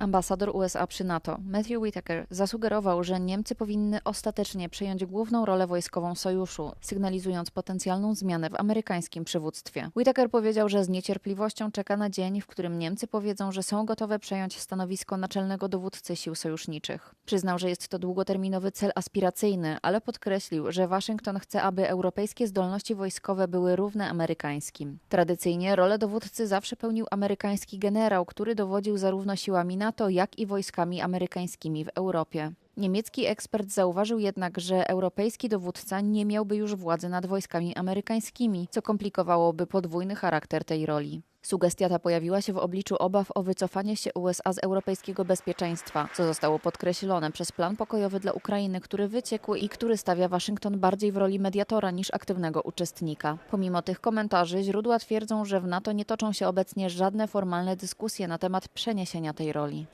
Ambasador USA przy NATO, Matthew Whitaker, zasugerował, że Niemcy powinny ostatecznie przejąć główną rolę wojskową sojuszu, sygnalizując potencjalną zmianę w amerykańskim przywództwie. Whitaker powiedział, że z niecierpliwością czeka na dzień, w którym Niemcy powiedzą, że są gotowe przejąć stanowisko naczelnego dowódcy sił sojuszniczych. Przyznał, że jest to długoterminowy cel aspiracyjny, ale podkreślił, że Waszyngton chce, aby europejskie zdolności wojskowe były równe amerykańskim. Tradycyjnie rolę dowódcy zawsze pełnił amerykański generał, który dowodził zarówno siłami NATO, jak i wojskami amerykańskimi w Europie. Niemiecki ekspert zauważył jednak, że europejski dowódca nie miałby już władzy nad wojskami amerykańskimi, co komplikowałoby podwójny charakter tej roli. Sugestia ta pojawiła się w obliczu obaw o wycofanie się USA z europejskiego bezpieczeństwa, co zostało podkreślone przez plan pokojowy dla Ukrainy, który wyciekł i który stawia Waszyngton bardziej w roli mediatora niż aktywnego uczestnika. Pomimo tych komentarzy, źródła twierdzą, że w NATO nie toczą się obecnie żadne formalne dyskusje na temat przeniesienia tej roli.